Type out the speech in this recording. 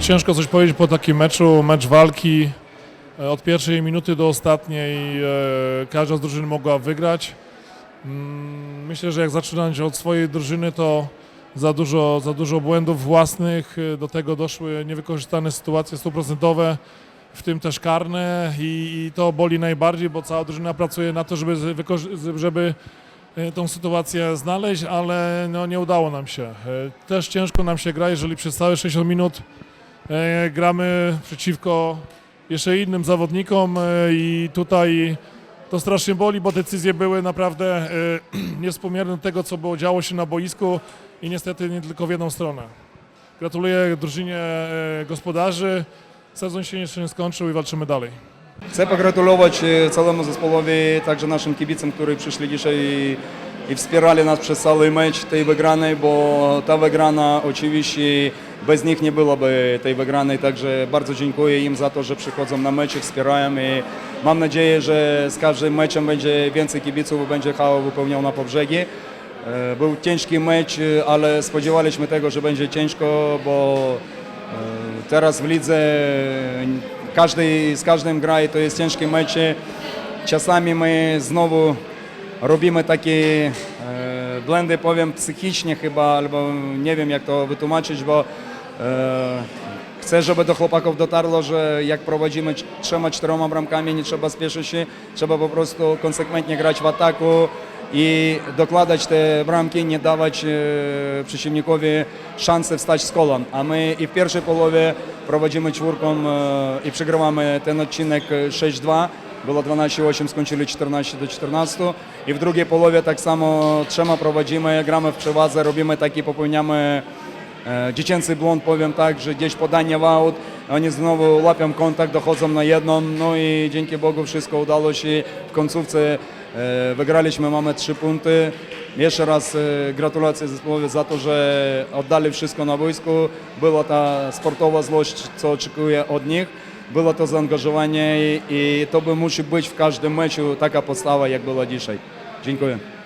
ciężko coś powiedzieć po takim meczu, mecz walki. E, Od pierwszej minuty do ostatniej e, każda z drużyn mogła wygrać. Mm, Myślę, że jak zaczynać od swojej drużyny, to za dużo, za dużo błędów własnych, e, do tego doszły niewykorzystane sytuacje stuprocentowe, w tym też karne i, i to boli najbardziej, bo cała drużyna pracuje na to, żeby, żeby tą sytuację znaleźć, ale no, nie udało nam się. Też ciężko nam się gra, jeżeli przez całe 60 minut gramy przeciwko jeszcze innym zawodnikom e, i tutaj to strasznie boli, bo decyzje były naprawdę e, niewspółmierne do tego, co było działo się na boisku i niestety nie tylko w jedną stronę. Gratuluję drużynie e, gospodarzy. Sezon się jeszcze nie skończył i walczymy dalej. Chcę pogratulować e, całemu zespołowi, także naszym kibicom, którzy przyszli dzisiaj i, wspierali nas przez cały mecz tej wygranej, bo ta wygrana oczywiście bez nich nie byłoby tej wygranej, także bardzo dziękuję im za to, że przychodzą na mecze, wspierają i mam nadzieję, że z każdym meczem będzie więcej kibiców, będzie hała wypełniał na pobrzegi. E, Był ciężki mecz, ale spodziewaliśmy tego, że będzie ciężko, bo e, teraz w lidze każdy z każdym gra i to jest ciężkie mecze. Czasami my znowu robimy takie e, błędy, powiem psychicznie chyba, albo nie wiem jak to wytłumaczyć, bo e, chcę, żeby do chłopaków dotarło, że jak prowadzimy trzema, czteroma bramkami, nie trzeba spieszyć się, trzeba po prostu konsekwentnie grać w ataku i dokładać te bramki, nie dawać e, przeciwnikowi szansy wstać z kolan. A my i w pierwszej połowie prowadzimy czwórką i przegrywamy ten odcinek e, 6-2. Było 12-8, skończyli 14 do 14 i w drugiej połowie tak samo trzema prowadzimy, gramy w przewadze, robimy taki, popełniamy e, dziecięcy błąd, powiem tak, że gdzieś podanie w oni znowu łapią kontakt, dochodzą na jedną, no i dzięki Bogu wszystko udało się. W końcówce wygraliśmy, mamy trzy punkty. Jeszcze raz gratulacje zespołowi za to, że oddali wszystko na boisku. Była ta sportowa złość, co oczekuję od nich. To zaangażowanie i, i to by musi być w każdym meczu taka podstawa, jak była dzisiaj. Dziękuję.